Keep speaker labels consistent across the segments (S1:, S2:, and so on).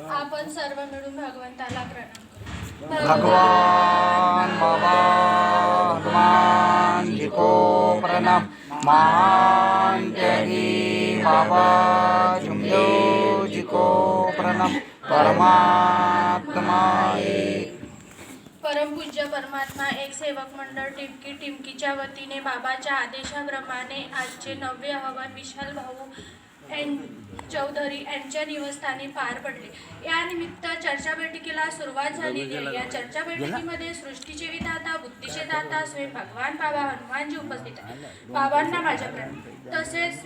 S1: आपण सर्व मिळून भगवंताला प्रणाम
S2: भगवान बाबा हनुमान जी को प्रणाम. महान त्यागी बाबा जुमदेव जी को प्रणाम. परमात्मा.
S1: परमपूज्य परमात्मा एक सेवक मंडळ टिमकी टिमकीच्या वतीने बाबाच्या आदेशाप्रमाणे आजचे नववे आवाहन विशाल भाऊ एन चौधरी यांच्या निवासस्थानी पार पडले. या निमित्त चर्चा बैठकीला सुरुवात झालेली आहे या चर्चा बैठकीमध्ये सृष्टीचे विधाता बुद्धीचे दाता स्वयं भगवान बाबा हनुमानजी उपस्थित आहेत. बाबांना माझ्या प्रणाम तसेच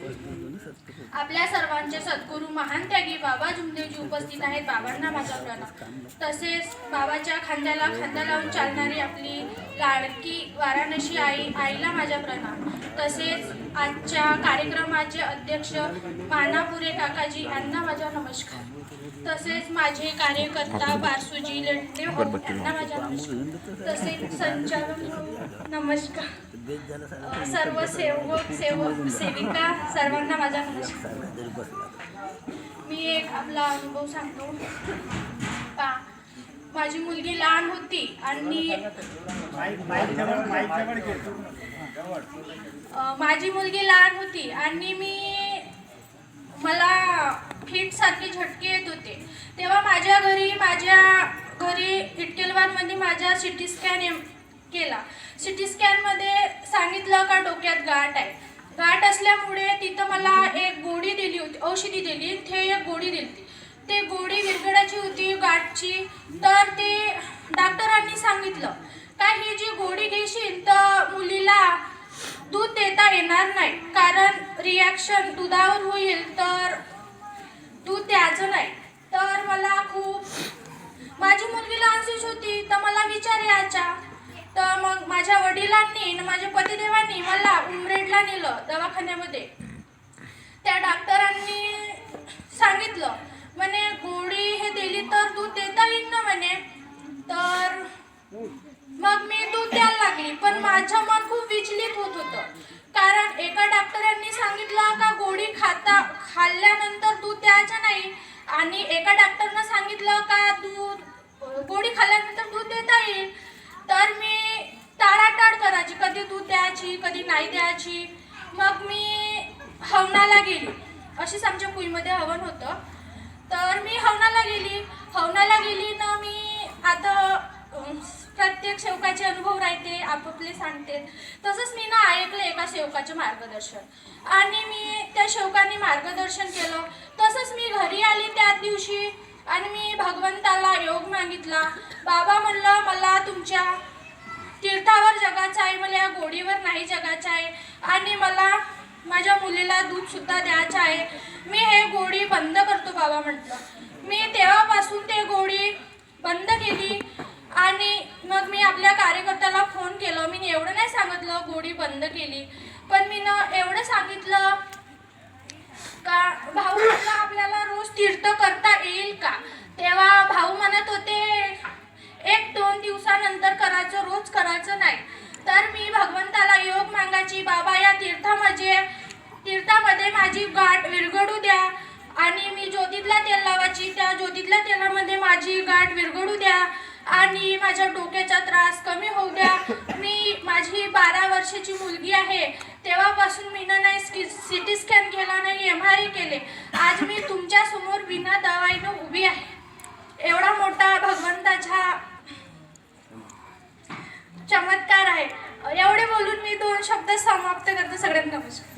S1: आपल्या सर्वांचे सद्गुरू महान त्यागी बाबा जुमदेवजी उपस्थित आहेत. बाबांना माझा प्रणाम. तसेच बाबाच्या खांद्याला खांदा लावून चालणारी आपली लाडकी वाराणसी आई आईला माझा प्रणाम. तसेच आजच्या कार्यक्रमाचे अध्यक्ष मानापुरे काकाजी यांना माझा नमस्कार. तसेच माझे कार्यकर्ता बारसुजी लेंडे हो, यांना माझा नमस्कार. तसेच संचालक हो, नमस्कार. सर्व सेवक सेवक सेविका सर्वांना माझा नमस्कार. मी एक आपला अनुभव सांगतो. पा माझी मुलगी लहान होती आणि माझी मुलगी लहान होती आणि मी मला फिटसारखे झटके येत होते. तेव्हा माझ्या घरी माझ्या घरी इटकेलवारमध्ये माझ्या सी टी स्कॅन केला. सी टी स्कॅनमध्ये सांगितलं का डोक्यात गाठ आहे. गाठ असल्यामुळे तिथं मला एक गोळी दिली होती औषधी दिली. ते एक गोळी दिली होती. ते गोळी विरघडायची होती गाठची तर ते डॉक्टरांनी सांगितलं का ही जी गोळी घेशील तर मुलीला दूध देता येणार नाही कारण रिॲक्शन दुधावर होईल तर दूध द्यायचं नाही. तर मला खूप माझी मुलगी लहानशीच होती तर मला विचार यायचा. तर मग माझ्या वडिलांनी आणि माझ्या पतिदेवांनी मला उमरेडला नेलं दवाखान्यामध्ये. त्या डॉक्टरांनी माझं मन खूप विचलित होत होतं. कारण एका डॉक्टरांनी सांगितलं का गोळी खाता खाल्ल्यानंतर दूध द्यायचं नाही. आणि एका डॉक्टरनं सांगितलं का दूध गोळी खाल्ल्यानंतर दूध देता येईल. तर मी टाळाटाळ करायची कधी दूध द्यायची कधी नाही द्यायची. मग मी हवनाला गेली. अशीच आमच्या कुईमध्ये हवन होतं. प्रत्येक सेवकाचे अनुभव राहते आपापले सांगते. तसंच मी ना ऐकलं एका सेवकाचे मार्गदर्शन. आणि मी त्या सेवकाने मार्गदर्शन केलं. तसंच मी घरी आली त्याच दिवशी आणि मी भगवंताला योग मागितला. बाबा म्हणलं मला तुमच्या तीर्थावर जगाचं आहे मला या गोडीवर नाही जगाचं आहे. आणि मला माझ्या मुलीला दूधसुद्धा द्यायचं आहे. मी हे गोडी बंद करतो बाबा म्हटलं मी तेव्हा ते गोडी बंद केली आणि मग मी आपल्या कार्यकर्त्याला फोन केलं मी एवढं नाही सांगितलं गोडी बंद केली. पण मी ना एवढं सांगितलं का भाऊ म्हटलं आपल्याला रोज तीर्थ करता येईल का? तेव्हा भाऊ म्हणत होते एक दोन दिवसानंतर करायचं रोज करायचं नाही. तर मी भगवंताला योग मागायची बाबा या तीर्थामध्ये तीर्थामध्ये माझी गाठ विरघडू द्या. आणि मी ज्योतीतला तेल लावायची त्या ज्योतीतल्या तेलामध्ये माझी गाठ विरघडू आणि माझ्या डोक्याचा त्रास कमी होऊ द्या. मी माझी बारा वर्षाची मुलगी आहे. तेव्हापासून मी ना नाही सी टी स्कॅन केला नाही एम आर केले. आज मी तुमच्यासमोर बिना दवाईनं उभी आहे. एवढा मोठा भगवंताचा चमत्कार आहे. एवढे बोलून मी दोन शब्द समाप्त करते. सगळ्यांना नमस्कार.